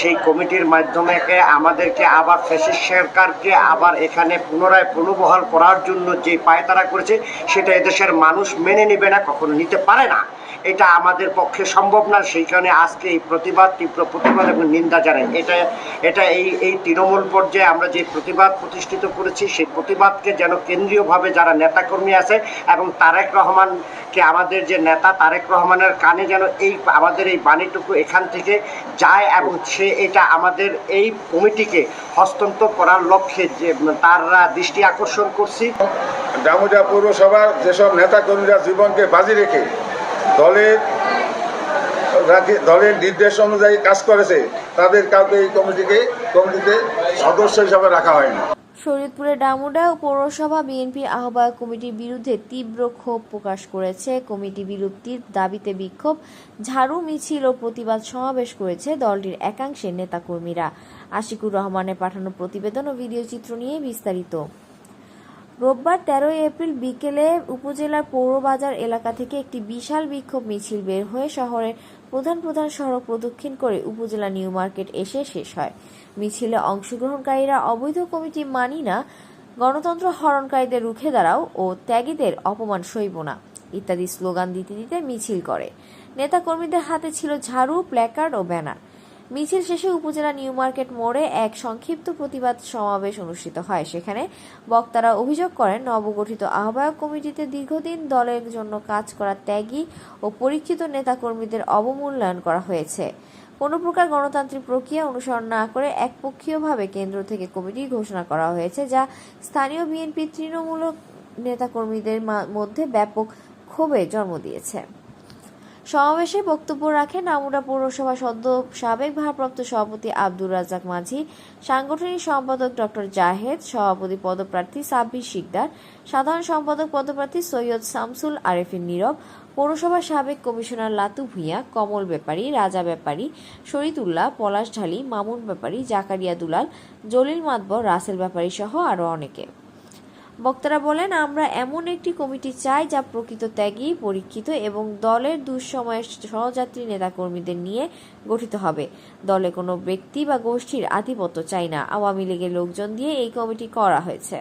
সেই কমিটির মাধ্যমে আমাদেরকে আবার ফ্যাসিস্ট সরকারকে আবার এখানে পুনরায় পুনর্বহাল করার জন্য যে পায়তারা করেছে, সেটা এদেশের মানুষ মেনে নেবে না, কখনো নিতে পারে না। এটা আমাদের পক্ষে সম্ভব না, সেই কারণে আজকে এই প্রতিবাদ, তীব্র প্রতিবাদ এবং নিন্দা জানাই। এটা এটা এই এই তৃণমূল পর্যায়ে আমরা যে প্রতিবাদ প্রতিষ্ঠিত করেছি, সেই প্রতিবাদকে যেন কেন্দ্রীয়ভাবে যারা নেতাকর্মী আছে এবং তারেক রহমানকে আমাদের যে নেতা তারেক রহমানের কানে যেন এই, আমাদের এই বাণীটুকু এখান থেকে যায় এবং সে এটা আমাদের এই কমিটিকে হস্তান্তর করার লক্ষ্যে যে তারা দৃষ্টি আকর্ষণ করছি। ডামুজা পৌরসভার যেসব নেতাকর্মীরা জীবনকে বাজি রেখে দলের দলের নির্দেশ অনুযায়ী কাজ করেছে, তাদের কাউকে এই কমিটিকে কমিটিতে সদস্য হিসাবে রাখা হয়নি। শরীয়তপুরের ডামুডা পৌরসভা বিএনপির আহ্বায়ক কমিটির বিরুদ্ধে তীব্র ক্ষোভ প্রকাশ করেছে। কমিটি বিলুপ্তির দাবিতে বিক্ষোভ, ঝাড়ু, মিছিল ও প্রতিবাদ সমাবেশ করেছে দলটির একাংশের নেতাকর্মীরা। আশিকুর রহমানের পাঠানো প্রতিবেদন ও ভিডিও চিত্র নিয়ে বিস্তারিত। রোববার তেরোই এপ্রিল বিকেলে উপজেলার পৌরবাজার এলাকা থেকে একটি বিশাল বিক্ষোভ মিছিল বের হয়ে শহরের প্রধান প্রধান সড়ক প্রদক্ষিণ করে উপজেলা নিউ মার্কেট এসে শেষ হয়। মিছিলে অংশগ্রহণকারীরা অবৈধ কমিটি মানি না, গণতন্ত্র হরণকারীদের রুখে দাঁড়াও ও ত্যাগীদের অপমান সইব না, ইত্যাদি স্লোগান দিতে দিতে মিছিল করে। নেতাকর্মীদের হাতে ছিল ঝাড়ু, প্ল্যাকার্ড ও ব্যানার। মিছিল শেষে উপজেলা নিউ মার্কেট মোড়ে এক সংক্ষিপ্ত প্রতিবাদ সমাবেশ অনুষ্ঠিত হয়। সেখানে বক্তারা অভিযোগ করেন, নবগঠিত আহ্বায়ক কমিটিতে দীর্ঘদিন দলের জন্য কাজ করা ত্যাগী ও পরীক্ষিত নেতাকর্মীদের অবমূল্যায়ন করা হয়েছে। কোনো প্রকার গণতান্ত্রিক প্রক্রিয়া অনুসরণ না করে একপক্ষীয়ভাবে কেন্দ্র থেকে কমিটি ঘোষণা করা হয়েছে, যা স্থানীয় বিএনপি তৃণমূল নেতাকর্মীদের মধ্যে ব্যাপক ক্ষোভে জন্ম দিয়েছে। সমাবেশে বক্তব্য রাখেন নামুরা পৌরসভা সদ্য সাবেক ভারপ্রাপ্ত সভাপতি আব্দুর রাজাক মাঝি, সাংগঠনিক সম্পাদক ডক্টর জাহেদ, সভাপতি পদপ্রার্থী সাব্বির শিকদার, সাধারণ সম্পাদক পদপ্রার্থী সৈয়দ শামসুল আরেফিন নীরব, পৌরসভার সাবেক কমিশনার লাতু ভূঁইয়া, কমল ব্যাপারী, রাজা ব্যাপারী শরীদুল্লাহ পলাশ ঢালি, মামুন ব্যাপারী, জাকারিয়া দুলাল, জলিল মাতবর, রাসেল ব্যাপারী সহ আরও অনেকে। বক্তারা বলেন, আমরা এমন একটি কমিটি চাই যা প্রকৃত ত্যাগী, পরীক্ষিত এবং দলের দুঃসময়ের সহযাত্রী নেতাকর্মীদের নিয়ে গঠিত হবে। দলে কোনো ব্যক্তি বা গোষ্ঠীর আধিপত্য চাই না। আওয়ামী লীগের লোকজন দিয়ে এই কমিটি করা হয়েছে।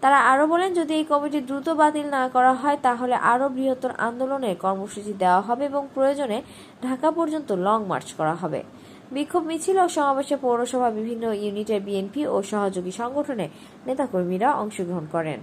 তারা আরও বলেন, যদি এই কমিটি দ্রুত বাতিল না করা হয়, তাহলে আরও বৃহত্তর আন্দোলনের কর্মসূচি দেওয়া হবে এবং প্রয়োজনে ঢাকা পর্যন্ত লং মার্চ করা হবে। বিক্ষোভ মিছিল ও সমাবেশে পৌরসভা বিভিন্ন ইউনিটের বিএনপি ও সহযোগী সংগঠনের নেতাকর্মীরা অংশগ্রহণ করেন।